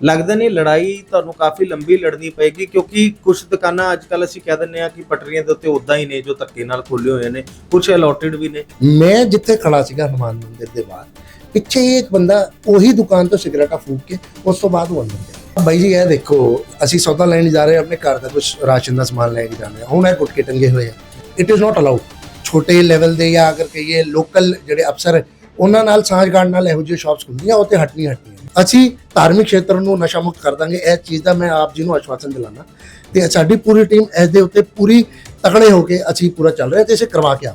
ਲੱਗਦਾ ਨਹੀਂ ਲੜਾਈ ਤੁਹਾਨੂੰ ਕਾਫੀ ਲੰਬੀ ਲੜਨੀ ਪਏਗੀ ਕਿਉਂਕਿ ਕੁਝ ਦੁਕਾਨਾਂ ਅੱਜ ਕੱਲ ਅਸੀਂ ਕਹਿ ਦਿੰਦੇ ਆ ਕਿ ਪਟਰੀਆਂ ਦੇ ਉੱਤੇ ਉਦਾਂ ਹੀ ਨੇ ਜੋ ਧੱਕੇ ਨਾਲ ਖੋਲੇ ਹੋਏ ਨੇ ਕੁਝ ਅਲੋਟਡ ਵੀ ਨੇ। ਮੈਂ ਜਿੱਥੇ ਖੜਾ ਸੀਗਾ ਹਨੂਮਾਨ ਮੰਦਿਰ ਦੇ ਬਾਹਰ ਪਿੱਛੇ ਹੀ ਇੱਕ ਬੰਦਾ ਉਹੀ ਦੁਕਾਨ ਤੋਂ ਸਿਗਰਟਾ ਫੂਕ ਕੇ ਉਸ ਤੋਂ ਬਾਅਦ ਉਹ ਅੰਦਰ ਗਿਆ। ਬਾਈ ਜੀ ਇਹ ਦੇਖੋ ਅਸੀਂ ਸੌਦਾ ਲੈਣ ਜਾ ਰਹੇ ਹਾਂ ਆਪਣੇ ਘਰ ਦਾ ਕੁਝ ਰਾਸ਼ਨ ਦਾ ਸਮਾਨ ਲੈ ਕੇ ਜਾਂਦੇ ਹਾਂ ਹੁਣ ਇਹ ਗੁਟਕੇ ਟੰਗੇ ਹੋਏ ਆ। ਇਟ ਇਜ਼ ਨਾਟ ਅਲਾਉਡ ਛੋਟੇ ਲੈਵਲ ਦੇ ਜਾਂ ਅਗਰ ਕਹੀਏ ਲੋਕਲ ਜਿਹੜੇ ਅਫਸਰ ਉਹਨਾਂ ਨਾਲ ਸਾਂਝਗਾੜ ਨਾਲ ਇਹੋ ਜਿਹੇ ਸ਼ਾਪਸ ਖੁੱਲਦੀਆਂ ਉਹ ਤੇ ਹਟਣੀ ਹਟਣੀ ਅਸੀਂ ਧਾਰਮਿਕ ਖੇਤਰ ਨੂੰ ਨਸ਼ਾ ਮੁਕਤ ਕਰ ਦਾਂਗੇ, ਇਹ ਚੀਜ਼ ਦਾ ਮੈਂ ਆਪ ਜੀ ਨੂੰ ਆਸ਼ਵਾਸਨ ਦਿਲਾਣਾ ਤੇ ਸਾਡੀ ਪੂਰੀ ਟੀਮ ਇਸ ਦੇ ਉੱਤੇ ਪੂਰੀ ਤਕੜੇ ਹੋ ਕੇ ਅਸੀਂ ਪੂਰਾ ਚੱਲ ਰਹੇ ਹਾਂ ਤੇ ਇਸੇ ਕਰਵਾ ਕੇ ਆ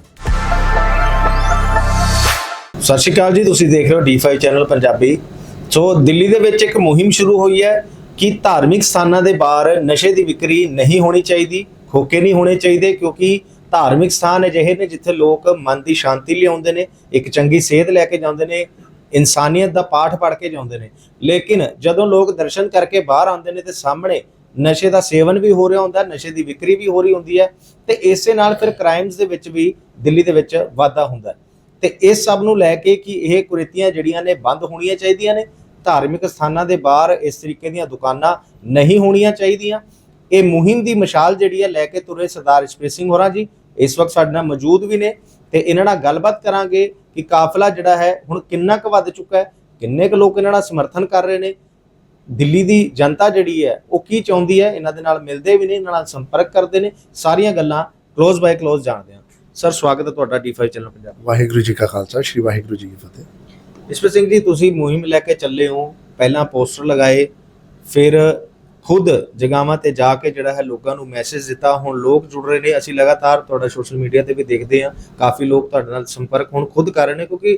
ਸਤਿ ਸ਼੍ਰੀ ਅਕਾਲ ਜੀ, ਤੁਸੀਂ ਦੇਖ ਰਹੇ ਹੋ D5 ਚੈਨਲ ਪੰਜਾਬੀ। ਸੋ ਦਿੱਲੀ ਦੇ ਵਿੱਚ ਇੱਕ ਮੁਹਿੰਮ ਸ਼ੁਰੂ ਹੋਈ ਹੈ ਕਿ ਧਾਰਮਿਕ ਸਥਾਨਾਂ ਦੇ ਬਾਹਰ ਨਸ਼ੇ ਦੀ ਵਿਕਰੀ ਨਹੀਂ ਹੋਣੀ ਚਾਹੀਦੀ, ਖੋਕੇ ਨਹੀਂ ਹੋਣੇ ਚਾਹੀਦੇ, ਕਿਉਂਕਿ ਧਾਰਮਿਕ ਸਥਾਨ ਅਜਿਹੇ ਨੇ ਜਿੱਥੇ ਲੋਕ ਮਨ ਦੀ ਸ਼ਾਂਤੀ ਲਿਆਉਂਦੇ ਨੇ, ਇੱਕ ਚੰਗੀ ਸਿਹਤ ਲੈ ਕੇ ਜਾਂਦੇ ਨੇ, ਇਨਸਾਨੀਅਤ ਦਾ ਪਾਠ ਪੜ੍ਹ ਕੇ ਜਾਂਦੇ ਨੇ। ਲੇਕਿਨ ਜਦੋਂ ਲੋਕ ਦਰਸ਼ਨ ਕਰਕੇ ਬਾਹਰ ਆਉਂਦੇ ਨੇ ਤੇ ਸਾਹਮਣੇ ਨਸ਼ੇ ਦਾ ਸੇਵਨ ਵੀ ਹੋ ਰਿਹਾ ਹੁੰਦਾ, ਨਸ਼ੇ ਦੀ ਵਿਕਰੀ ਵੀ ਹੋ ਰਹੀ ਹੁੰਦੀ ਹੈ, ਤੇ ਇਸੇ ਨਾਲ ਫਿਰ ਕ੍ਰਾਈਮਸ ਦੇ ਵਿੱਚ ਵੀ ਦਿੱਲੀ ਦੇ ਵਿੱਚ ਵਾਧਾ ਹੁੰਦਾ ਹੈ। ਤੇ ਇਸ ਸਭ ਨੂੰ ਲੈ ਕੇ ਕਿ ਇਹ ਕੁਰੀਤੀਆਂ ਜਿਹੜੀਆਂ ਨੇ ਬੰਦ ਹੋਣੀਆਂ ਚਾਹੀਦੀਆਂ ਨੇ, ਧਾਰਮਿਕ ਸਥਾਨਾਂ ਦੇ ਬਾਹਰ ਇਸ ਤਰੀਕੇ ਦੀਆਂ ਦੁਕਾਨਾਂ ਨਹੀਂ ਹੋਣੀਆਂ ਚਾਹੀਦੀਆਂ। ਇਹ ਮੁਹਿੰਮ ਦੀ ਮਸ਼ਾਲ ਜਿਹੜੀ ਹੈ, ਲੈ ਕੇ ਤੁਰੇ ਸਰਦਾਰ ਰਸ਼ਪ੍ਰੀਤ ਸਿੰਘ ਹੋਰਾਂ ਜੀ ਇਸ ਵਕਤ ਸਾਡੇ ਨਾਲ ਮੌਜੂਦ ਵੀ ਨੇ ਤੇ ਇਹਨਾਂ ਨਾਲ ਗੱਲਬਾਤ ਕਰਾਂਗੇ ਕਿ ਕਾਫਲਾ ਜਿਹੜਾ ਹੈ ਹੁਣ ਕਿੰਨਾ ਕੁ ਵੱਧ ਚੁੱਕਾ ਹੈ ਕਿੰਨੇ ਕੁ ਲੋਕ ਇਹਨਾਂ ਦਾ ਸਮਰਥਨ ਕਰ ਰਹੇ ਨੇ ਦਿੱਲੀ ਦੀ ਜਨਤਾ ਜਿਹੜੀ ਹੈ ਉਹ ਕੀ ਚਾਹੁੰਦੀ ਹੈ ਇਹਨਾਂ ਦੇ ਨਾਲ ਮਿਲਦੇ ਵੀ ਨੇ ਇਹਨਾਂ ਨਾਲ ਸੰਪਰਕ ਕਰਦੇ ਨੇ ਸਾਰੀਆਂ ਗੱਲਾਂ ਕਲੋਜ਼ ਬਾਈ ਕਲੋਜ਼ ਜਾਣਦੇ ਹਾਂ। ਸਰ ਸਵਾਗਤ ਹੈ ਤੁਹਾਡਾ D5 ਚੈਨਲ ਪੰਜਾਬ ਵਾਹਿਗੁਰੂ ਜੀ ਕਾ ਖਾਲਸਾ ਸ੍ਰੀ ਵਾਹਿਗੁਰੂ ਜੀ ਕੀ ਫਤਿਹ। ਵਿਸ਼ਵ ਸਿੰਘ ਜੀ ਤੁਸੀਂ ਮੁਹਿੰਮ ਲੈ ਕੇ ਚੱਲੇ ਹੋ ਪਹਿਲਾਂ ਪੋਸਟਰ ਲਗਾਏ ਫਿਰ ਖੁਦ ਜਗਾਵਾਂ ਤੇ ਜਾ ਕੇ ਜਿਹੜਾ ਹੈ ਲੋਕਾਂ ਨੂੰ ਮੈਸੇਜ ਦਿੱਤਾ। ਹੁਣ ਲੋਕ ਜੁੜ ਰਹੇ ਨੇ। ਅਸੀਂ ਲਗਾਤਾਰ ਤੁਹਾਡਾ ਸੋਸ਼ਲ ਮੀਡੀਆ ਤੇ ਵੀ ਦੇਖਦੇ ਹਾਂ। ਕਾਫੀ ਲੋਕ ਤੁਹਾਡੇ ਨਾਲ ਸੰਪਰਕ ਹੁਣ ਖੁਦ ਕਰ ਰਹੇ ਨੇ ਕਿਉਂਕਿ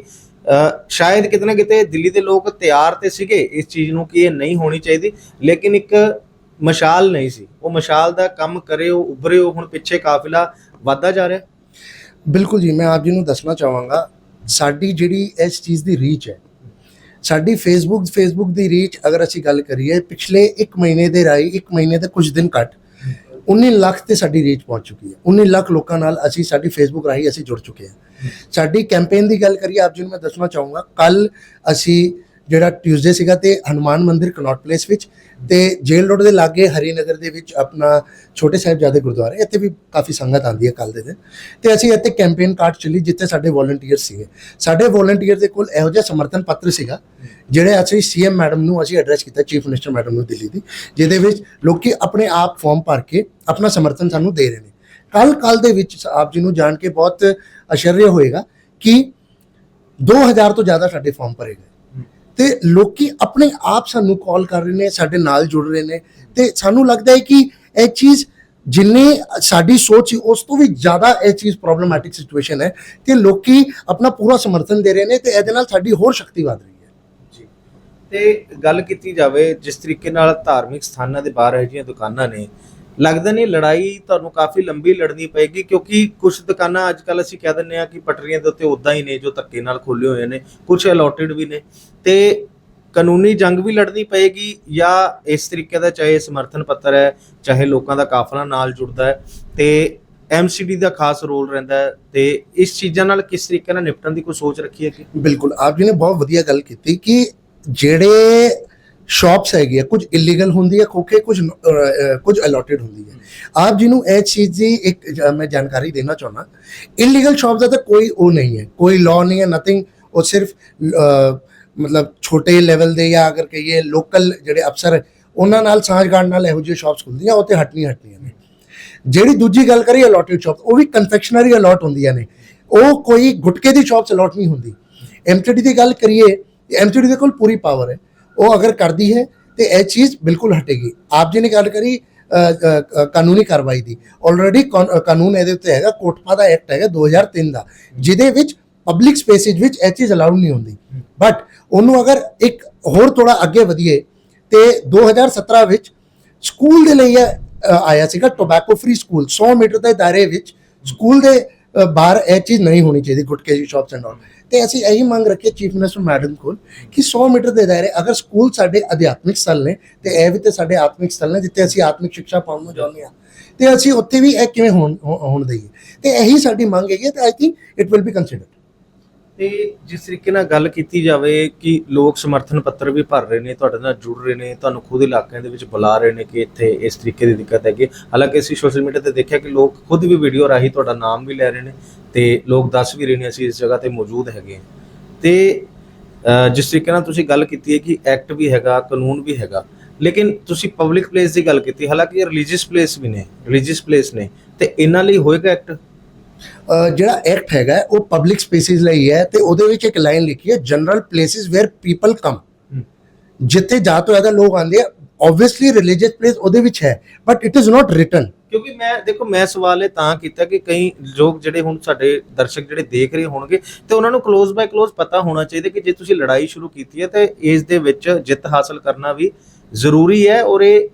ਸ਼ਾਇਦ ਕਿਤੇ ਨਾ ਕਿਤੇ ਦਿੱਲੀ ਦੇ ਲੋਕ ਤਿਆਰ ਤੇ ਸੀਗੇ ਇਸ ਚੀਜ਼ ਨੂੰ ਕਿ ਇਹ ਨਹੀਂ ਹੋਣੀ ਚਾਹੀਦੀ। ਲੇਕਿਨ ਇੱਕ ਮਸ਼ਾਲ ਨਹੀਂ ਸੀ। ਉਹ ਮਸ਼ਾਲ ਦਾ ਕੰਮ ਕਰਿਓ, ਉਭਰਿਓ। ਹੁਣ ਪਿੱਛੇ ਕਾਫਿਲਾ ਵੱਧਦਾ ਜਾ ਰਿਹਾ। ਬਿਲਕੁਲ ਜੀ, ਮੈਂ ਆਪ ਜੀ ਨੂੰ ਦੱਸਣਾ ਚਾਹਾਂਗਾ, ਸਾਡੀ ਜਿਹੜੀ ਇਸ ਚੀਜ਼ ਦੀ ਰੀਚ ਹੈ ਸਾਡੀ ਫੇਸਬੁੱਕ ਫੇਸਬੁੱਕ ਦੀ ਰੀਚ ਅਗਰ ਅਸੀਂ ਗੱਲ ਕਰੀਏ, ਪਿਛਲੇ 1 ਮਹੀਨੇ ਦੇ ਰਾਈ 1 ਮਹੀਨੇ ਦੇ ਕੁਝ ਦਿਨ ਘੱਟ 19 ਲੱਖ ਤੇ ਸਾਡੀ ਰੀਚ ਪਹੁੰਚ ਚੁੱਕੀ ਹੈ। 19 ਲੱਖ ਲੋਕਾਂ ਨਾਲ ਅਸੀਂ ਸਾਡੀ ਫੇਸਬੁੱਕ ਰਾਹੀਂ ਅਸੀਂ ਜੁੜ ਚੁੱਕੇ ਹਾਂ। ਸਾਡੀ ਕੈਂਪੇਨ ਦੀ ਗੱਲ ਕਰੀਏ, ਆਪ ਜੀ ਨੂੰ ਮੈਂ ਦੱਸਣਾ ਚਾਹੂੰਗਾ ਕੱਲ ਅਸੀਂ ਜਿਹੜਾ ਟਿਊਜ਼ਡੇ ਸੀਗਾ ਤੇ ਹਨੂਮਾਨ ਮੰਦਿਰ ਕਨੌਟ ਪਲੇਸ ਵਿੱਚ ਤੇ ਜੇਲ ਰੋਡ ਦੇ ਲਾਗੇ ਹਰੀਨਗਰ ਦੇ ਵਿੱਚ ਆਪਣਾ ਛੋਟੇ ਸਾਹਿਬਜ਼ਾਦੇ ਗੁਰਦੁਆਰੇ, ਇੱਥੇ ਵੀ ਕਾਫੀ ਸੰਗਤ ਆਉਂਦੀ ਹੈ ਕੱਲ ਦੇ ਦਿਨ। ਤੇ ਅਸੀਂ ਇੱਥੇ ਕੈਂਪੇਨ ਕਾਰਡ ਚੱਲੀ ਜਿੱਥੇ ਸਾਡੇ ਵੋਲੰਟੀਅਰ ਸੀਗੇ। ਸਾਡੇ ਵੋਲੰਟੀਅਰ ਦੇ ਕੋਲ ਇਹੋ ਜਿਹਾ ਸਮਰਥਨ ਪੱਤਰ ਸੀਗਾ, ਜਿਹੜੇ ਅਸੀਂ ਸੀਐਮ ਮੈਡਮ ਨੂੰ ਅਸੀਂ ਐਡਰੈਸ ਕੀਤਾ ਚੀਫ ਮਿਨਿਸਟਰ ਮੈਡਮ ਨੂੰ ਦਿੱਲੀ ਦੀ, ਜਿਹਦੇ ਵਿੱਚ ਲੋਕੀ ਆਪਣੇ ਆਪ ਫਾਰਮ ਭਰ ਕੇ ਆਪਣਾ ਸਮਰਥਨ ਸਾਨੂੰ ਦੇ ਰਹੇ ਨੇ। ਕੱਲ ਕੱਲ ਦੇ ਵਿੱਚ ਆਪ ਜੀ ਨੂੰ ਜਾਣ ਕੇ ਬਹੁਤ ਅਸ਼ਰਯ ਹੋਏਗਾ ਕਿ 2000 ਤੋਂ ਜ਼ਿਆਦਾ ਸਾਡੇ ਫਾਰਮ ਭਰੇ ਗਏ। ਤੇ ਲੋਕੀ ਆਪਣੇ ਆਪ ਸਾਨੂੰ ਕਾਲ ਕਰ ਰਹੇ ਨੇ, ਸਾਡੇ ਨਾਲ ਜੁੜ ਰਹੇ ਨੇ ਤੇ ਸਾਨੂੰ ਲੱਗਦਾ ਹੈ ਕਿ ਇਹ ਚੀਜ਼ ਜਿੰਨੇ ਸਾਡੀ ਸੋਚ ਸੀ, ਉਸ ਤੋਂ ਵੀ ਜ਼ਿਆਦਾ ਇਹ ਚੀਜ਼ ਪ੍ਰੋਬਲਮੈਟਿਕ ਸਿਚੁਏਸ਼ਨ ਹੈ ਕਿ ਲੋਕੀ ਆਪਣਾ ਪੂਰਾ ਸਮਰਥਨ ਦੇ ਰਹੇ ਨੇ ਤੇ ਇਹਦੇ ਨਾਲ ਸਾਡੀ ਹੋਰ ਸ਼ਕਤੀ ਵਧ ਰਹੀ ਹੈ। ਜੀ। ਤੇ ਗੱਲ ਕੀਤੀ ਜਾਵੇ, ਜਿਸ ਤਰੀਕੇ ਨਾਲ ਧਾਰਮਿਕ ਸਥਾਨਾਂ ਦੇ ਬਾਹਰ ਇਹ ਜਿਹੀਆਂ ਦੁਕਾਨਾਂ ਨੇ ਲੱਗਦਾ ਨਹੀਂ ਲੜਾਈ ਤੁਹਾਨੂੰ ਕਾਫੀ ਲੰਬੀ ਲੜਨੀ ਪਏਗੀ, ਕਿਉਂਕਿ ਕੁਝ ਦੁਕਾਨਾਂ ਅੱਜ ਕੱਲ ਅਸੀਂ ਕਹਿ ਦਿੰਦੇ ਆ ਕਿ ਪਟਰੀਆਂ ਦੇ ਉੱਤੇ ਉਦਾਂ ਹੀ ਨੇ ਜੋ ਧੱਕੇ ਨਾਲ ਖੋਲੇ ਹੋਏ ਨੇ ਕੁਝ ਅਲੋਟਡ ਵੀ ਨੇ। ਤੇ ਕਾਨੂੰਨੀ ਜੰਗ ਵੀ ਲੜਨੀ ਪਏਗੀ ਜਾਂ ਇਸ ਤਰੀਕੇ ਦਾ ਚਾਹੇ ਸਮਰਥਨ ਪੱਤਰ ਹੈ, ਚਾਹੇ ਲੋਕਾਂ ਦਾ ਕਾਫਲਾ ਨਾਲ ਜੁੜਦਾ ਹੈ, ਤੇ ਐਮਸੀਡੀ ਦਾ ਖਾਸ ਰੋਲ ਰਹਿੰਦਾ ਹੈ, ਤੇ ਇਸ ਚੀਜ਼ਾਂ ਨਾਲ ਕਿਸ ਤਰੀਕੇ ਨਾਲ ਨਿਪਟਣ ਦੀ ਕੋਈ ਸੋਚ ਰੱਖੀ ਹੈ ਕਿ ਬਿਲਕੁਲ, ਆਪ ਜੀ ਨੇ ਬਹੁਤ ਵਧੀਆ ਗੱਲ ਕੀਤੀ ਕਿ ਜਿਹੜੇ ਸ਼ਾਪਸ ਹੈਗੀ ਆ ਕੁਝ ਇਲੀਗਲ ਹੁੰਦੀ ਹੈ ਖੋਕੇ ਕੁਝ ਕੁਝ ਅਲੋਟਡ ਹੁੰਦੀ ਹੈ। ਆਪ ਜੀ ਨੂੰ ਇਹ ਚੀਜ਼ ਦੀ ਇੱਕ ਮੈਂ ਜਾਣਕਾਰੀ ਦੇਣਾ ਚਾਹੁੰਦਾ ਇਲੀਗਲ ਸ਼ਾਪ ਦਾ ਤਾਂ ਕੋਈ ਉਹ ਨਹੀਂ ਹੈ ਕੋਈ ਲਾਅ ਨਹੀਂ ਹੈ ਨਥਿੰਗ ਉਹ ਸਿਰਫ ਮਤਲਬ ਛੋਟੇ ਲੈਵਲ ਦੇ ਜਾਂ ਅਗਰ ਕਹੀਏ ਲੋਕਲ ਜਿਹੜੇ ਅਫਸਰ ਹੈ, ਉਹਨਾਂ ਨਾਲ ਸਾਂਝਗਾੜ ਨਾਲ ਇਹੋ ਜਿਹੇ ਸ਼ਾਪਸ ਖੁੱਲਦੀਆਂ ਉਹ ਤੇ ਹਟਣੀ ਹਟਣੀਆਂ ਨੇ। ਜਿਹੜੀ ਦੂਜੀ ਗੱਲ ਕਰੀਏ ਅਲੋਟਡ ਸ਼ਾਪ ਉਹ ਵੀ ਕਨਫੈਕਸ਼ਨਰੀ ਅਲੋਟ ਹੁੰਦੀਆਂ ਨੇ। ਉਹ ਕੋਈ ਗੁਟਕੇ ਦੀ ਸ਼ਾਪਸ ਅਲੋਟ ਨਹੀਂ ਹੁੰਦੀ। ਐਮਟੀਡੀ ਦੀ ਗੱਲ ਕਰੀਏ ਐਮਟੀਡੀ ਦੇ ਕੋਲ ਪੂਰੀ ਪਾਵਰ ਹੈ। ਉਹ ਅਗਰ ਕਰਦੀ ਹੈ ਤੇ ਇਹ ਚੀਜ਼ ਬਿਲਕੁਲ ਹਟੇਗੀ। ਆਪ ਜੀ ਨੇ ਗੱਲ ਕਰੀ ਕਾਨੂੰਨੀ ਕਾਰਵਾਈ ਦੀ। ਆਲਰੇਡੀ ਕਾਨੂੰਨ ਇਹਦੇ ਉੱਤੇ ਹੈਗਾ ਕੋਟਪਾ ਦਾ ਐਕਟ ਹੈਗਾ 2003 ਦਾ ਜਿਹਦੇ ਵਿੱਚ ਪਬਲਿਕ ਸਪੇਸਿਸ ਵਿੱਚ ਇਹ ਚੀਜ਼ ਅਲਾਉਡ ਨਹੀਂ ਹੁੰਦੀ। ਬਟ ਉਹਨੂੰ ਅਗਰ ਇੱਕ ਹੋਰ ਥੋੜਾ ਅੱਗੇ ਵਧੀਏ ਤੇ 2017 ਵਿੱਚ ਸਕੂਲ ਦੇ ਲਈ ਇਹ, ਆਇਆ ਸੀਗਾ ਟੋਬੈਕੋ ਫ੍ਰੀ ਸਕੂਲ 100 ਮੀਟਰ ਦੇ ਦਾਇਰੇ ਵਿੱਚ ਸਕੂਲ ਦੇ ਬਾਹਰ ਇਹ ਚੀਜ਼ ਨਹੀਂ ਹੋਣੀ ਚਾਹੀਦੀ ਗੁਟਕੇ ਦੀ ਸ਼ਾਪਸ ਐਂਡ ਆਲ ਤੇ ਅਸੀਂ ਇਹੀ ਮੰਗ ਰੱਖੀ ਚੀਫ ਮਿਨਿਸਟਰ ਮੈਡਮ ਕੋਲ ਕਿ 100 ਮੀਟਰ ਦੇ ਦਾਇਰੇ ਅਗਰ ਸਕੂਲ ਸਾਡੇ ਅਧਿਆਤਮਿਕ ਸਥਲ ਨੇ ਤੇ ਇਹ ਵੀ ਤੇ ਸਾਡੇ ਆਤਮਿਕ ਸਥਲ ਨੇ ਜਿੱਥੇ ਅਸੀਂ ਆਤਮਿਕ ਸਿੱਖਿਆ ਪਾਉਣ ਨੂੰ ਚਾਹੁੰਦੇ ਹਾਂ। ਤੇ ਅਸੀਂ ਉੱਥੇ ਵੀ ਇਹ ਕਿਵੇਂ ਹੋਣ ਹੋ- ਹੋਣ ਦਈਏ? ਤੇ ਇਹੀ ਸਾਡੀ ਮੰਗ ਹੈਗੀ ਹੈ ਤੇ I think it will be considered ਤੇ ਜਿਸ ਤਰੀਕੇ ਨਾਲ ਗੱਲ ਕੀਤੀ ਜਾਵੇ ਕਿ ਲੋਕ ਸਮਰਥਨ ਪੱਤਰ ਵੀ ਭਰ ਰਹੇ ਨੇ, ਤੁਹਾਡੇ ਨਾਲ ਜੁੜ ਰਹੇ ਨੇ, ਤੁਹਾਨੂੰ ਖੁਦ ਇਲਾਕਿਆਂ ਦੇ ਵਿੱਚ ਬੁਲਾ ਰਹੇ ਨੇ ਕਿ ਇੱਥੇ ਇਸ ਤਰੀਕੇ ਦੀ ਦਿੱਕਤ ਹੈਗੀ ਹਾਲਾਂਕਿ ਅਸੀਂ ਸੋਸ਼ਲ ਮੀਡੀਆ ਤੇ ਦੇਖਿਆ ਕਿ ਲੋਕ ਖੁਦ ਵੀ ਵੀਡੀਓ ਰਾਹੀਂ ਤੁਹਾਡਾ ਨਾਮ ਵੀ ਲੈ ਰਹੇ ਨੇ ਤੇ ਲੋਕ ਦੱਸ ਵੀ ਰਹੇ ਨੇ ਅਸੀਂ ਇਸ ਜਗ੍ਹਾ ਤੇ ਮੌਜੂਦ ਹੈਗੇ ਹਾਂ। ਤੇ ਜਿਸ ਤਰੀਕੇ ਨਾਲ ਤੁਸੀਂ ਗੱਲ ਕੀਤੀ ਹੈ ਕਿ ਐਕਟ ਵੀ ਹੈਗਾ, ਕਾਨੂੰਨ ਵੀ ਹੈਗਾ, ਲੇਕਿਨ ਤੁਸੀਂ ਪਬਲਿਕ ਪਲੇਸ ਦੀ ਗੱਲ ਕੀਤੀ, ਹਾਲਾਂਕਿ ਇਹ ਰਿਲੀਜੀਅਸ ਪਲੇਸ ਵੀ ਨੇ ਰਿਲੀਜੀਅਸ ਪਲੇਸ ਨੇ, ਤੇ ਇਹਨਾਂ ਲਈ ਹੋਏਗਾ ਐਕਟ ਜਿਹੜਾ ਐਕਟ ਹੈਗਾ ਉਹ ਪਬਲਿਕ ਸਪੇਸਿਸ ਲਈ ਹੈ ਤੇ ਉਹਦੇ ਵਿੱਚ ਇੱਕ ਲਾਈਨ ਲਿਖੀ ਹੈ general places where people come ਜਿੱਥੇ ਜਾ ਤੋਂ ਜ਼ਿਆਦਾ ਲੋਕ ਆਉਂਦੇ ਆ ਆਬਵੀਅਸਲੀ ਰਿਲੀਜੀਅਸ ਪਲੇਸ ਉਹਦੇ ਵਿੱਚ ਹੈ but it is not written ਕਿਉਂਕਿ ਮੈਂ ਦੇਖੋ ਮੈਂ ਸਵਾਲ ਇਹ ਤਾਂ ਕੀਤਾ ਕਿ ਕਈ ਲੋਕ ਜਿਹੜੇ ਹੁਣ ਸਾਡੇ ਦਰਸ਼ਕ ਜਿਹੜੇ ਦੇਖ ਰਹੇ ਹੋਣਗੇ ਤੇ ਉਹਨਾਂ ਨੂੰ ক্লোਜ਼ ਬਾਈ ক্লোਜ਼ ਪਤਾ ਹੋਣਾ ਚਾਹੀਦਾ ਕਿ ਜੇ ਤੁਸੀਂ ਲੜਾਈ ਸ਼ੁਰੂ ਕੀਤੀ ਹੈ ਤੇ ਇਸ ਦੇ ਵਿੱਚ ਜਿੱਤ ਹਾਸਲ ਕਰਨਾ ਵੀ ਜ਼ਰੂਰੀ ਹੈ ਔਰ ਇਹ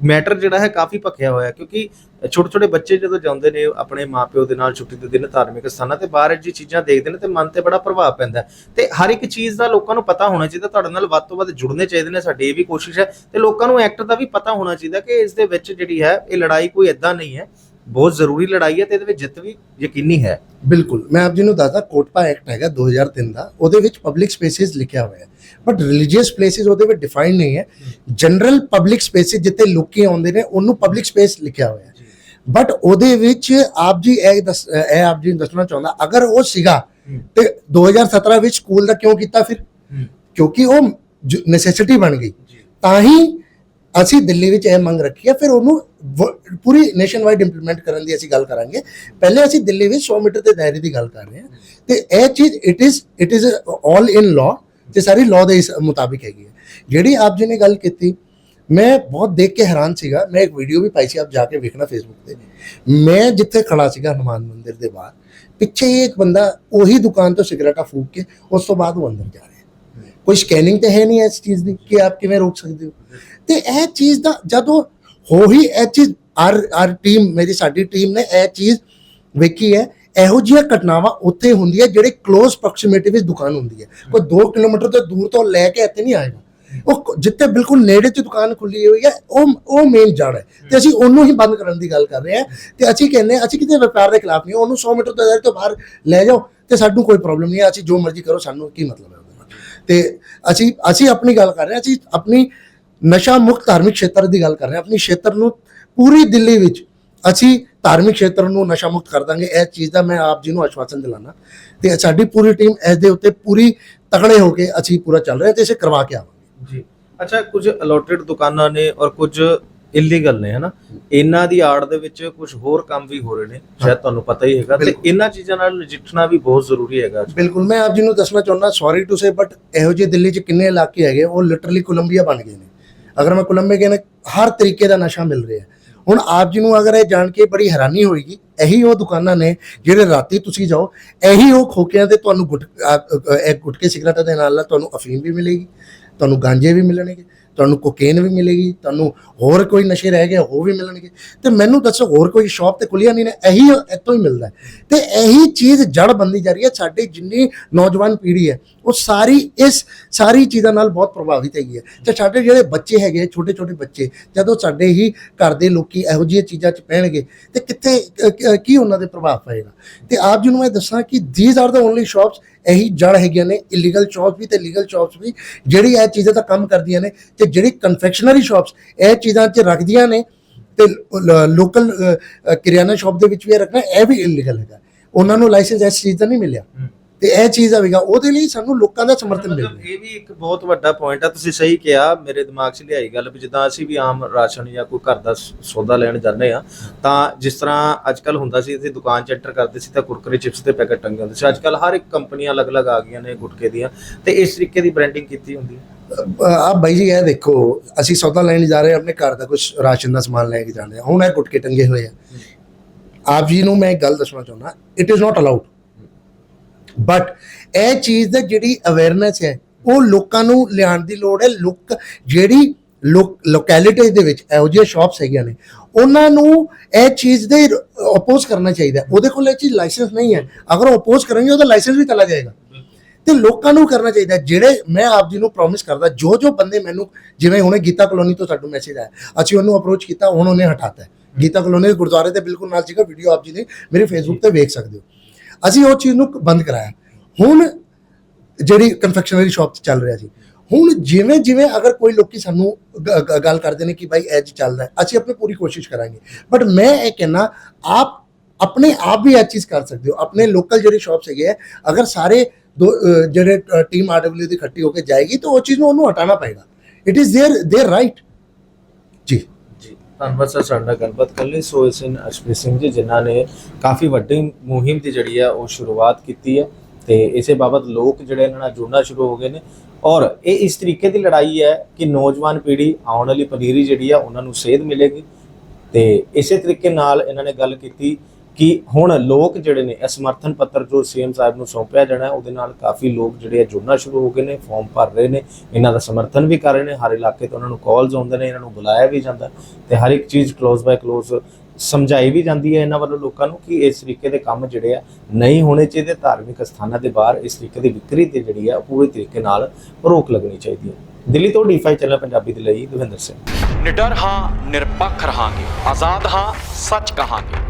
ਮੈਟਰ ਜਿਹੜਾ ਹੈ ਕਾਫੀ ਭਖਿਆ ਹੋਇਆ ਕਿਉਂਕਿ ਛੋਟੇ ਛੋਟੇ ਬੱਚੇ ਜਦੋਂ ਜਾਂਦੇ ਨੇ ਆਪਣੇ ਮਾਪਿਓ ਦੇ ਨਾਲ ਛੁੱਟੀ ਦੇ ਦਿਨ ਧਾਰਮਿਕ ਸਥਾਨਾਂ ਤੇ ਬਾਹਰ ਜੀ ਚੀਜ਼ਾਂ ਦੇਖਦੇ ਨੇ ਤੇ ਮਨ ਤੇ ਬੜਾ ਪ੍ਰਭਾਵ ਪੈਂਦਾ ਤੇ ਹਰ ਇੱਕ ਚੀਜ਼ ਦਾ ਲੋਕਾਂ ਨੂੰ ਪਤਾ ਹੋਣਾ ਚਾਹੀਦਾ, ਤੁਹਾਡੇ ਨਾਲ ਵੱਧ ਤੋਂ ਵੱਧ ਜੁੜਨੇ ਚਾਹੀਦੇ ਨੇ, ਸਾਡੀ ਇਹ ਵੀ ਕੋਸ਼ਿਸ਼ ਹੈ ਤੇ ਲੋਕਾਂ ਨੂੰ ਐਕਟ ਦਾ ਵੀ ਪਤਾ ਹੋਣਾ ਚਾਹੀਦਾ ਕਿ ਇਸ ਦੇ ਵਿੱਚ ਜਿਹੜੀ ਹੈ ਇਹ ਲੜਾਈ ਕੋਈ ਇਦਾਂ ਨਹੀਂ ਹੈ। ਬਹੁਤ ਜ਼ਰੂਰੀ ਲੜਾਈ ਹੈ ਤੇ ਇਹਦੇ ਵਿੱਚ ਜਿੱਤ ਵੀ ਯਕੀਨੀ ਹੈ। ਬਿਲਕੁਲ। ਮੈਂ ਆਪ ਜੀ ਨੂੰ ਦੱਸਦਾ ਕੋਟਪਾ ਐਕਟ ਹੈਗਾ 2003 ਦਾ ਉਹਦੇ ਵਿੱਚ ਪਬਲਿਕ ਸਪੇਸਿਸ ਲਿਖਿਆ ਹੋਇਆ ਹੈ। ਬਟ ਰਿਲੀਜੀਅਸ ਪਲੇਸਿਸ ਉਹਦੇ ਵਿੱਚ ਡਿਫਾਈਨ ਨਹੀਂ ਹੈ। ਜਨਰਲ ਪਬਲਿਕ ਸਪੇਸਿਸ ਜਿੱਥੇ ਲੋਕੀ ਆਉਂਦੇ ਨੇ ਉਹਨੂੰ ਪਬਲਿਕ ਸਪੇਸ ਲਿਖਿਆ ਹੋਇਆ ਹੈ। ਬਟ ਉਹਦੇ ਵਿੱਚ ਆਪ ਜੀ ਇਹ ਦੱਸ ਇਹ ਆਪ ਜੀ ਨੂੰ ਦੱਸਣਾ ਚਾਹੁੰਦਾ ਅਗਰ ਉਹ ਸੀਗਾ ਤੇ 2017 ਵਿੱਚ ਸਕੂਲ ਦਾ ਕਿਉਂ ਕੀਤਾ ਫਿਰ? ਕਿਉਂਕਿ ਉਹ ਨੈਸੈਸਿਟੀ ਬਣ ਗਈ। ਤਾਂ ਹੀ ਅਸੀਂ ਦਿੱਲੀ ਵਿੱਚ ਇਹ ਮੰਗ ਰੱਖੀ ਹੈ, ਫਿਰ ਉਹਨੂੰ ਪੂਰੀ ਨੇਸ਼ਨ ਵਾਈਡ ਇੰਪਲੀਮੈਂਟ ਕਰਨ ਦੀ ਅਸੀਂ ਗੱਲ ਕਰਾਂਗੇ। ਪਹਿਲੇ ਅਸੀਂ ਦਿੱਲੀ ਵਿੱਚ 100 ਮੀਟਰ ਦੇ ਦਾਇਰੇ ਦੀ ਗੱਲ ਕਰ ਰਹੇ ਹਾਂ। ਤੇ ਇਹ ਚੀਜ਼ it is it is all in law ਤੇ ਸਾਰੀ ਲਾਅ ਦੇ ਮੁਤਾਬਿਕ ਹੈਗੀ ਹੈ। ਜਿਹੜੀ ਆਪ ਜੀ ਨੇ ਗੱਲ ਕੀਤੀ, ਮੈਂ ਬਹੁਤ ਦੇਖ ਕੇ ਹੈਰਾਨ ਸੀਗਾ। ਮੈਂ ਇੱਕ ਵੀਡੀਓ ਵੀ ਪਾਈ ਸੀ, ਆਪ ਜਾ ਕੇ ਵੇਖਣਾ ਫੇਸਬੁੱਕ ਤੇ। ਮੈਂ ਜਿੱਥੇ ਖੜਾ ਸੀਗਾ ਹਨੂਮਾਨ ਮੰਦਿਰ ਦੇ ਬਾਹਰ, ਪਿੱਛੇ ਹੀ ਇੱਕ ਬੰਦਾ ਉਹੀ ਦੁਕਾਨ ਤੋਂ ਸਿਗਰਟਾ ਫੂਕ ਕੇ ਉਸ ਤੋਂ ਬਾਅਦ ਉਹ ਅੰਦਰ ਜਾ ਰਿਹਾ। ਕੋਈ ਸਕੈਨਿੰਗ ਤੇ ਹੈ ਨਹੀਂ ਇਸ ਚੀਜ਼ ਦੀ ਕਿ ਆਪ ਕਿਵੇਂ ਰੋਕ ਸਕਦੇ ਹੋ? ਤੇ ਇਹ ਚੀਜ਼ ਦਾ ਜਦੋਂ ਹੋ ਹੀ ਇਹ ਚੀਜ਼ ਆਰ ਆਰ ਟੀਮ ਮੇਰੀ ਸਾਡੀ ਟੀਮ ਨੇ ਇਹ ਚੀਜ਼ ਵੇਖੀ ਹੈ ਇਹੋ ਜਿਹੀਆਂ ਘਟਨਾਵਾਂ ਉੱਥੇ ਹੁੰਦੀਆਂ ਜਿਹੜੇ ক্লোਜ਼ ਪ੍ਰੋਕਸੀਮਿਟੀ ਵਿੱਚ ਦੁਕਾਨ ਹੁੰਦੀ ਹੈ। ਕੋਈ 2 ਕਿਲੋਮੀਟਰ ਤੋਂ ਦੂਰ ਤੋਂ ਲੈ ਕੇ ਇੱਥੇ ਨਹੀਂ ਆਏਗਾ। ਉਹ ਜਿੱਥੇ ਬਿਲਕੁਲ ਨੇੜੇ 'ਚ ਦੁਕਾਨ ਖੁੱਲੀ ਹੋਈ ਹੈ ਉਹ ਉਹ ਮੇਨ ਜੜ ਹੈ। ਤੇ ਅਸੀਂ ਉਹਨੂੰ ਹੀ ਬੰਦ ਕਰਨ ਦੀ ਗੱਲ ਕਰ ਰਹੇ ਹਾਂ। ਤੇ ਅਸੀਂ ਕਹਿੰਦੇ ਹਾਂ ਅਸੀਂ ਕਿਤੇ ਵਪਾਰ ਦੇ ਖਿਲਾਫ ਨਹੀਂ ਉਹਨੂੰ 100 ਮੀਟਰ ਤੋਂ ਦਾਇਰੇ ਤੋਂ ਬਾਹਰ ਲੈ ਜਾਓ ਤੇ ਸਾਨੂੰ ਕੋਈ ਪ੍ਰੋਬਲਮ ਨਹੀਂ ਹੈ। ਅਸੀਂ ਜੋ ਮਰਜ਼ੀ ਕਰੋ ਸਾਨੂੰ ਕੀ ਮਤਲਬ ਹੈ ਤੇ ਅਸੀਂ ਅਸੀਂ ਆਪਣੀ ਗੱਲ ਕਰ ਰਹੇ ਹਾਂ ਅਸੀਂ ਆਪਣੀ ਨਸ਼ਾ ਮੁਕਤ ਧਾਰਮਿਕ ਖੇਤਰ ਦੀ ਗੱਲ ਕਰ ਰਹੇ ਆਪਣੀ ਖੇਤਰ ਨੂੰ ਪੂਰੀ ਦਿੱਲੀ ਵਿੱਚ ਅਸੀਂ ਧਾਰਮਿਕ ਖੇਤਰ ਨੂੰ ਨਸ਼ਾ ਮੁਕਤ ਕਰ ਦਾਂਗੇ। ਇਸ ਚੀਜ਼ ਦਾ ਮੈਂ ਆਪ ਜੀ ਨੂੰ ਆਸ਼ਵਾਸਨ ਦਿਲਾਣਾ ਤੇ ਸਾਡੀ ਪੂਰੀ ਟੀਮ ਇਸ ਦੇ ਉੱਤੇ ਪੂਰੀ ਤਕੜੇ ਹੋ ਕੇ ਅਸੀਂ ਪੂਰਾ ਚੱਲ ਰਹੇ ਤੇ ਇਸੇ ਕਰਵਾ ਕੇ ਆਵਾਂਗੇ। ਜੀ। ਅੱਛਾ ਕੁਝ ਅਲੋਟਡ ਦੁਕਾਨਾਂ ਨੇ ਔਰ ਕੁਝ ਇਲੀਗਲ ਨੇ ਹਨਾ? ਇਹਨਾਂ ਦੀ ਆੜ ਦੇ ਵਿੱਚ ਕੁਝ ਹੋਰ ਕੰਮ ਵੀ ਹੋ ਰਹੇ ਨੇ ਸ਼ਾਇਦ ਤੁਹਾਨੂੰ ਪਤਾ ਹੀ ਹੈਗਾ। ਤੇ। ਇਹਨਾਂ ਚੀਜ਼ਾਂ ਨਾਲ ਨਜਿੱਠਣਾ ਵੀ ਬਹੁਤ ਜ਼ਰੂਰੀ ਹੈਗਾ ਬਿਲਕੁਲ। ਮੈਂ ਆਪ ਜੀ ਨੂੰ ਦੱਸਣਾ ਚਾਹੁੰਦਾ ਸੌਰੀ ਟੂ ਸੇ ਬਟ ਇਹੋ ਜਿਹੇ ਦਿੱਲੀ 'ਚ ਕਿੰਨੇ ਇਲਾਕੇ ਹੈਗੇ ਉਹ ਲਿਟਰਲੀ ਕੋਲੰਬੀਆ ਬਣ ਗਏ ਨੇ। ਅਗਰ ਮੈਂ ਕੋਲੰਬੀਆ ਕਹਿੰਦਾ, ਹਰ ਤਰੀਕੇ ਦਾ ਨਸ਼ਾ ਮਿਲ ਰਿਹਾ ਹੁਣ ਆਪ ਜੀ ਨੂੰ ਅਗਰ ਇਹ ਜਾਣ ਕੇ ਬੜੀ ਹੈਰਾਨੀ ਹੋਏਗੀ, ਇਹੀ ਉਹ ਦੁਕਾਨਾਂ ਨੇ ਜਿਹੜੇ ਰਾਤੀ ਤੁਸੀਂ ਜਾਓ, ਇਹੀ ਉਹ ਖੋਕਿਆਂ ਤੇ ਤੁਹਾਨੂੰ ਗੁਟ ਇਹ ਗੁਟਕੇ ਸਿਗਰਟਾਂ ਦੇ ਨਾਲ ਨਾਲ ਤੁਹਾਨੂੰ ਅਫੀਮ ਵੀ ਮਿਲੇਗੀ, ਤੁਹਾਨੂੰ ਗਾਂਜੇ ਵੀ ਮਿਲਣਗੇ। ਤੁਹਾਨੂੰ ਕੋਕੇਨ ਵੀ ਮਿਲੇਗੀ, ਤੁਹਾਨੂੰ ਹੋਰ ਕੋਈ ਨਸ਼ੇ ਰਹਿ ਗਏ, ਉਹ ਵੀ ਮਿਲਣਗੇ। ਤੇ ਮੈਨੂੰ ਦੱਸੋ, ਹੋਰ ਕੋਈ ਸ਼ਾਪ ਤੇ ਖੁੱਲੀਆਂ ਨਹੀਂ ਨੇ, ਇਹੀ ਇੱਥੋਂ ਹੀ ਮਿਲਦਾ ਹੈ। ਤੇ ਇਹੀ ਚੀਜ਼ ਜੜ ਬੰਦੀ ਜਾ ਰਹੀ ਹੈ, ਸਾਡੀ ਜਿੰਨੀ ਨੌਜਵਾਨ ਪੀੜ੍ਹੀ ਹੈ, ਉਹ ਸਾਰੀ ਇਸ ਸਾਰੀ ਚੀਜ਼ਾਂ ਨਾਲ ਬਹੁਤ ਪ੍ਰਭਾਵਿਤ ਹੈਗੀ ਹੈ। ਤੇ ਸਾਡੇ ਜਿਹੜੇ ਬੱਚੇ ਹੈਗੇ ਛੋਟੇ ਛੋਟੇ ਬੱਚੇ, ਜਦੋਂ ਸਾਡੇ ਹੀ ਘਰ ਦੇ ਲੋਕੀ ਇਹੋ ਜਿਹੀਆਂ ਚੀਜ਼ਾਂ 'ਚ ਪੈਣਗੇ, ਤੇ ਕਿੱਥੇ ਕੀ ਉਹਨਾਂ ਦੇ ਪ੍ਰਭਾਵ ਪਏਗਾ? ਤੇ ਆਪ ਜੀ ਨੂੰ ਮੈਂ ਦੱਸਾਂ ਕਿ these are the only shops ਇਹੀ ਜੜ ਹੈਗੀਆਂ ਨੇ ਇਲੀਗਲ ਸ਼ਾਪਸ ਵੀ ਤੇ ਲੀਗਲ ਸ਼ਾਪਸ ਵੀ, ਜਿਹੜੀ ਇਹ ਚੀਜ਼ਾਂ ਦਾ ਕੰਮ ਕਰਦੀਆਂ ਨੇ ਤੇ ਜਿਹੜੀ ਕਨਫੈਕਸ਼ਨਰੀ ਸ਼ਾਪਸ ਇਹ ਚੀਜ਼ਾਂ 'ਚ ਰੱਖਦੀਆਂ ਨੇ ਤੇ ਲੋਕਲ ਕਿਰਿਆਨਾ ਸ਼ਾਪ ਦੇ ਵਿੱਚ ਵੀ ਇਹ ਰੱਖਣਾ, ਇਹ ਵੀ ਇਲੀਗਲ ਹੈਗਾ। ਉਹਨਾਂ ਨੂੰ ਲਾਇਸੈਂਸ ਇਸ ਚੀਜ਼ ਦਾ ਨਹੀਂ ਮਿਲਿਆ। ਤੇ ਇਹ ਚੀਜ਼ ਆਵੇਗਾ ਉਹਦੇ ਲਈ ਸਾਨੂੰ ਲੋਕਾਂ ਦਾ ਸਮਰਥਨ ਮਿਲ ਮਤਲਬ ਇਹ ਵੀ ਇੱਕ ਬਹੁਤ ਵੱਡਾ ਪੁਆਇੰਟ ਆ ਤੁਸੀਂ ਸਹੀ ਕਿਹਾ ਮੇਰੇ ਦਿਮਾਗ 'ਚ ਲਿਆਈ ਗੱਲ ਵੀ ਜਿੱਦਾਂ ਅਸੀਂ ਵੀ ਆਮ ਰਾਸ਼ਨ ਜਾਂ ਕੋਈ ਘਰ ਦਾ ਸੌਦਾ ਲੈਣ ਜਾਂਦੇ ਆ ਤਾਂ ਜਿਸ ਤਰ੍ਹਾਂ ਅੱਜਕੱਲ ਹੁੰਦਾ ਸੀ ਇੱਥੇ ਦੁਕਾਨ 'ਚ ਐਂਟਰ ਕਰਦੇ ਸੀ ਤਾਂ ਕੁਰਕਰੇ ਚਿਪਸ ਦੇ ਪੈਕੇਟ ਟੰਗੇ ਹੁੰਦੇ ਸੀ। ਅੱਜਕੱਲ ਹਰ ਇੱਕ ਕੰਪਨੀਆਂ ਅਲੱਗ-ਅਲੱਗ ਆ ਗਈਆਂ ਨੇ ਗੁਟਕੇ ਦੀਆਂ ਤੇ ਇਸ ਤਰੀਕੇ ਦੀ ਬ੍ਰਾਂਡਿੰਗ ਕੀਤੀ ਹੁੰਦੀ ਹੈ। ਆਪ ਬਾਈ ਜੀ ਇਹ ਦੇਖੋ ਅਸੀਂ ਸੌਦਾ ਲੈਣ ਜਾ ਰਹੇ ਆਪਣੇ ਘਰ ਦਾ ਕੁਝ ਰਾਸ਼ਨ ਦਾ ਸਮਾਨ ਲੈ ਕੇ ਜਾਂਦੇ ਹਾਂ ਹੁਣ ਇਹ ਗੁਟਕੇ ਟੰਗੇ ਹੋਏ ਆ। ਆਪ ਜੀ ਨੂੰ ਮੈਂ ਇੱਕ ਗੱਲ ਦੱਸਣਾ ਚਾਹੁੰਦਾ it is not allowed but ਇਹ ਚੀਜ਼ ਦਾ ਜਿਹੜੀ ਅਵੇਅਰਨੈਸ ਹੈ, ਉਹ ਲੋਕਾਂ ਨੂੰ ਲਿਆਉਣ ਦੀ ਲੋੜ ਹੈ। ਲੋਕ, ਜਿਹੜੀ ਲੋਕੈਲਿਟੀਜ਼ ਦੇ ਵਿੱਚ ਇਹੋ ਜਿਹੇ ਸ਼ਾਪਸ ਹੈਗੀਆਂ ਨੇ, ਉਹਨਾਂ ਨੂੰ ਇਹ ਚੀਜ਼ ਦੇ ਅਪੋਜ਼ ਕਰਨਾ ਚਾਹੀਦਾ। ਉਹਦੇ ਕੋਲ ਇਹ ਚੀਜ਼ ਲਾਇਸੈਂਸ ਨਹੀਂ ਹੈ। ਅਗਰ ਉਹ ਅਪੋਜ਼ ਕਰਨਗੇ, ਉਹਦਾ ਲਾਇਸੈਂਸ ਵੀ ਚਲਾ ਜਾਏਗਾ। ਤੇ ਲੋਕਾਂ ਨੂੰ ਕਰਨਾ ਚਾਹੀਦਾ ਜਿਹੜੇ ਮੈਂ ਆਪ ਜੀ ਨੂੰ ਪ੍ਰੋਮਿਸ ਕਰਦਾ, ਜੋ ਜੋ ਬੰਦੇ ਮੈਨੂੰ, ਜਿਵੇਂ ਹੁਣੇ ਗੀਤਾ ਕਲੋਨੀ ਤੋਂ ਸਾਨੂੰ ਮੈਸੇਜ ਆਇਆ, ਅਸੀਂ ਉਹਨੂੰ ਅਪਰੋਚ ਕੀਤਾ, ਹੁਣ ਉਹਨੇ ਹਟਾਤਾ ਗੀਤਾ ਕਲੋਨੀ ਦੇ ਗੁਰਦੁਆਰੇ ਦੇ ਬਿਲਕੁਲ ਨਾਲ ਸੀਗਾ ਵੀਡੀਓ ਆਪ ਜੀ ਨੇ ਮੇਰੇ ਫੇਸਬੁੱਕ ਤੇ ਵੇਖ ਸਕਦੇ ਹੋ। ਅਸੀਂ ਉਹ ਚੀਜ਼ ਨੂੰ ਬੰਦ ਕਰਾਇਆ ਹੁਣ ਜਿਹੜੀ ਕਨਫੈਕਸ਼ਨਰੀ ਸ਼ਾਪ ਚੱਲ ਰਿਹਾ ਸੀ ਹੁਣ ਜਿਵੇਂ ਜਿਵੇਂ ਅਗਰ ਕੋਈ ਲੋਕੀ ਸਾਨੂੰ ਗ- ਗ- ਗੱਲ ਕਰਦੇ ਨੇ ਕਿ ਭਾਈ ਐਜ ਚੱਲਦਾ ਹੈ ਅਸੀਂ ਆਪਣੀ ਪੂਰੀ ਕੋਸ਼ਿਸ਼ ਕਰਾਂਗੇ ਬਟ ਮੈਂ ਇਹ ਕਹਿਣਾ ਆਪ ਆਪਣੇ ਆਪ ਵੀ ਇਹ ਚੀਜ਼ ਕਰ ਸਕਦੇ ਹੋ ਆਪਣੇ ਲੋਕਲ ਜਿਹੜੇ ਸ਼ਾਪਸ ਹੈਗੇ ਆ ਅਗਰ ਸਾਰੇ ਦੋ ਅ, ਜਿਹੜੇ ਟੀਮ ਆਰਡਬਲਯੂ ਦੀ ਇਕੱਠੀ ਹੋ ਕੇ ਜਾਏਗੀ ਤਾਂ ਉਹ ਚੀਜ਼ ਨੂੰ ਉਹਨੂੰ ਹਟਾਉਣਾ ਪਏਗਾ it is there there right ਜੀ ਜੀ ਧੰਨਵਾਦ ਸਰ ਸਾਡੇ ਨਾਲ ਗੱਲਬਾਤ ਕਰਨ ਲਈ। ਸੋ ਇਸ ਅਸ਼ਪ੍ਰੀਤ ਸਿੰਘ ਜੀ, ਜਿਨ੍ਹਾਂ ਨੇ ਕਾਫੀ ਵੱਡੀ ਮੁਹਿੰਮ ਦੀ ਜਿਹੜੀ ਆ, ਉਹ ਸ਼ੁਰੂਆਤ ਕੀਤੀ ਹੈ ਤੇ ਇਸੇ ਬਾਬਤ ਲੋਕ ਜਿਹੜੇ ਇਹਨਾਂ ਨਾਲ ਜੁੜਨਾ ਸ਼ੁਰੂ ਹੋ ਗਏ ਨੇ। ਔਰ ਇਹ ਇਸ ਤਰੀਕੇ ਦੀ ਲੜਾਈ ਹੈ ਕਿ ਨੌਜਵਾਨ ਪੀੜ੍ਹੀ ਆਉਣ ਵਾਲੀ ਪਨੀਰੀ ਜਿਹੜੀ ਆ, ਉਹਨਾਂ ਨੂੰ ਸੇਧ ਮਿਲੇਗੀ। ਤੇ ਇਸੇ ਤਰੀਕੇ ਨਾਲ ਇਹਨਾਂ ਨੇ ਗੱਲ ਕੀਤੀ ਕਿ ਹੁਣ ਲੋਕ ਜਿਹੜੇ ਨੇ, ਇਹ ਸਮਰਥਨ ਪੱਤਰ ਜੋ ਸੀਐਮ ਸਾਹਿਬ ਨੂੰ ਸੌਂਪਿਆ ਜਾਣਾ ਉਹਦੇ ਨਾਲ ਕਾਫੀ ਲੋਕ ਜਿਹੜੇ ਆ ਜੁੜਨਾ ਸ਼ੁਰੂ ਹੋ ਗਏ ਨੇ ਫਾਰਮ ਭਰ ਰਹੇ ਨੇ। ਇਹਨਾਂ ਦਾ ਸਮਰਥਨ ਵੀ ਕਰ ਰਹੇ ਨੇ, ਹਰ ਇਲਾਕੇ ਤੋਂ ਉਹਨਾਂ ਨੂੰ ਕਾਲਸ ਆਉਂਦੇ ਨੇ, ਇਹਨਾਂ ਨੂੰ ਬੁਲਾਇਆ ਵੀ ਜਾਂਦਾ ਤੇ ਹਰ ਇੱਕ ਚੀਜ਼ ਕਲੋਜ਼ ਬਾਈ ਕਲੋਜ਼ ਸਮਝਾਈ ਵੀ ਜਾਂਦੀ ਹੈ ਇਹਨਾਂ ਵੱਲੋਂ ਲੋਕਾਂ ਨੂੰ ਕਿ ਇਸ ਤਰੀਕੇ ਦੇ ਕੰਮ ਜਿਹੜੇ ਆ ਨਹੀਂ ਹੋਣੇ ਚਾਹੀਦੇ, ਧਾਰਮਿਕ ਸਥਾਨਾਂ ਦੇ ਬਾਹਰ ਇਸ ਤਰੀਕੇ ਦੀ ਵਿਕਰੀ ਤੇ ਜਿਹੜੀ ਆ, ਉਹ ਪੂਰੇ ਤਰੀਕੇ ਨਾਲ ਰੋਕ ਲੱਗਣੀ ਚਾਹੀਦੀ ਹੈ। ਦਿੱਲੀ ਤੋਂ ਡੀ5 ਚੈਨਲ ਪੰਜਾਬੀ ਦੇ ਲਈ ਦਵਿੰਦਰ ਸਿੰਘ। ਨਿਡਰ ਹਾਂ, ਨਿਰਪੱਖ ਰਹਾਂਗੇ, ਆਜ਼ਾਦ ਹਾਂ, ਸੱਚ ਕਹਾਂਗੇ।